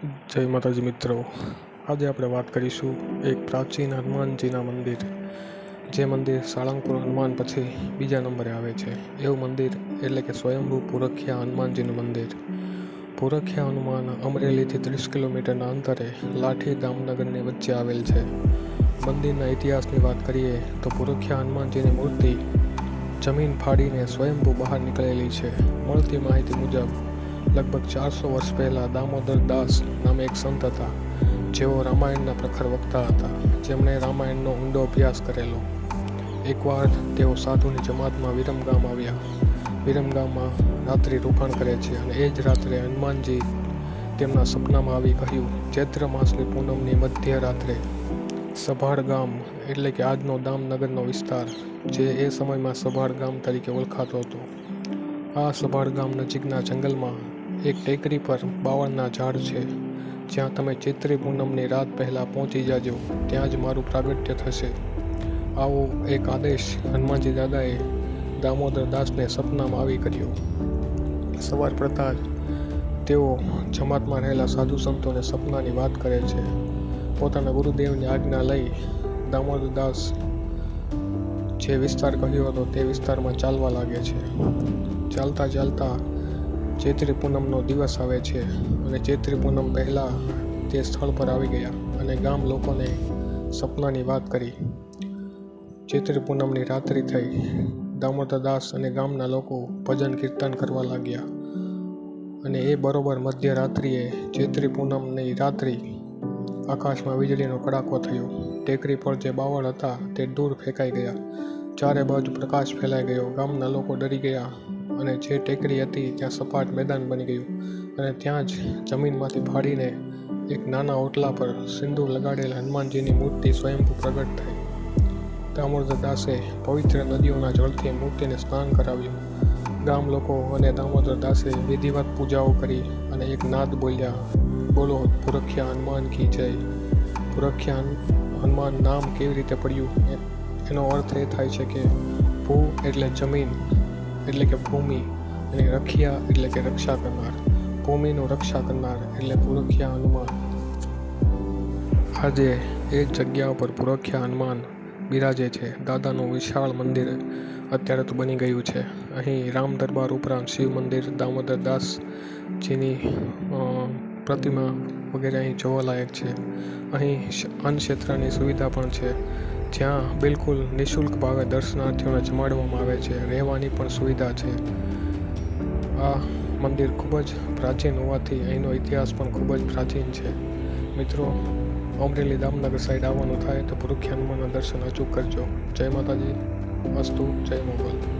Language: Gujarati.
જય માતાજી મિત્રો. આજે આપણે વાત કરીશું એક પ્રાચીન હનુમાનજીના મંદિર, જે મંદિર સાળંગપુર હનુમાન પછી બીજા નંબરે આવે છે. એવું મંદિર એટલે કે સ્વયંભૂ પુરખ્યા હનુમાનજીનું મંદિર. પુરખ્યા હનુમાન અમરેલીથી ત્રીસ કિલોમીટરના અંતરે લાઠી દામનગરની વચ્ચે આવેલ છે. મંદિરના ઇતિહાસની વાત કરીએ તો પુરખ્યા હનુમાનજીની મૂર્તિ જમીન ફાડીને સ્વયંભૂ બહાર નીકળેલી છે. મળતી માહિતી મુજબ લગભગ ચારસો વર્ષ પહેલાં દામોદર દાસ નામે એક સંત હતા, જેઓ રામાયણના પ્રખર વક્તા હતા. જેમણે રામાયણનો ઊંડો અભ્યાસ કરેલો. એકવાર તેઓ સાધુની જમાતમાં વિરમગામ આવ્યા. વિરમગામમાં રાત્રિ રોકાણ કરે છે અને એ જ રાત્રે હનુમાનજી તેમના સપનામાં આવી કહ્યું, ચૈત્ર માસની પૂનમની મધ્ય રાત્રે સભાળ ગામ એટલે કે આજનો દામનગરનો વિસ્તાર, જે એ સમયમાં સભાળ ગામ તરીકે ઓળખાતો હતો. આ સભાળ ગામ નજીકના જંગલમાં એક ટેકરી પર બાવળના ઝાડ છે. જ્યાં તમે ચૈત્રી પૂનમની રાત પહેલાં પહોંચી જાજો, ત્યાં જ મારું પ્રાગટ્ય થશે. આવો એક આદેશ હનુમાનજી દાદાએ દામોદર દાસને સપનામાં આવી કર્યો. સવાર પડતા તેઓ જમાતમાં રહેલા સાધુ સંતોને સપનાની વાત કરે છે. પોતાના ગુરુદેવની આજ્ઞા લઈ દામોદર દાસ જે વિસ્તાર કહ્યો હતો તે વિસ્તારમાં ચાલવા લાગે છે. ચાલતા ચાલતા ચૈત્રી પૂનમનો દિવસ આવે છે અને ચૈત્રી પૂનમ પહેલાં તે સ્થળ પર આવી ગયા અને ગામ લોકોને સપનાની વાત કરી. ચૈત્રી પૂનમની રાત્રિ થઈ. દામોદર દાસ અને ગામના લોકો ભજન કીર્તન કરવા લાગ્યા અને એ બરોબર મધ્યરાત્રિએ ચૈત્રી પૂનમની રાત્રિ આકાશમાં વીજળીનો કડાકો થયો. ટેકરી પર જે બાવળ હતા તે દૂર ફેંકાઈ ગયા. ચારે બાજુ પ્રકાશ ફેલાઈ ગયો. ગામના લોકો ડરી ગયા. અને જે ટેકરી હતી, ત્યાં સપાટ મેદાન બની ગયું. અને ત્યાં જ જમીનમાંથી ફાડીને એક નાના ઓટલા પર સિંદૂર લગાડેલ હનુમાનજીની મૂર્તિ સ્વયંભૂ પ્રગટ થઈ. દામોદર દાસે પવિત્ર નદીઓના જળથી મૂર્તિને સ્નાન કરાવ્યું. ગામ લોકો અને દામોદર દાસે વિધિવત પૂજાઓ કરી અને એક નાદ બોલ્યા, બોલો પુરખ્યા હનુમાન કી જય. પુરખ્યા હનુમાન નામ કેવી રીતે પડ્યું? એનો અર્થ એ થાય છે કે, ભૂ એટલે જમીન એટલે કે ભૂમિ અને રખિયા એટલે કે રક્ષા કરનાર. ભૂમિનું રક્ષા કરનાર એટલે પુરખ્યા હનુમાન. આજે એ જગ્યા ઉપર પુરખ્યા હનુમાન બિરાજે છે. દાદાનું વિશાળ મંદિર અત્યારે તો બની ગયું છે. અહીં રામ દરબાર ઉપરાંત શિવ મંદિર, દામોદર દાસજીની પ્રતિમા વગેરે અહીં જોવાલાયક છે. અહીં અન્ન ક્ષેત્રની સુવિધા પણ છે. જ્યાં બિલકુલ નિઃશુલ્ક ભાવે દર્શનાર્થીઓને જમાડવામાં આવે છે. રહેવાની પણ સુવિધા છે. આ મંદિર ખૂબ જ પ્રાચીન હોવાથી અહીંનો ઇતિહાસ પણ ખૂબ જ પ્રાચીન છે. મિત્રો, અમરેલી દામનગર સાઈડ આવવાનું થાય તો હનુમાનના દર્શન અચૂક કરજો. જય માતાજી. અસ્તુ, જય મોગલ.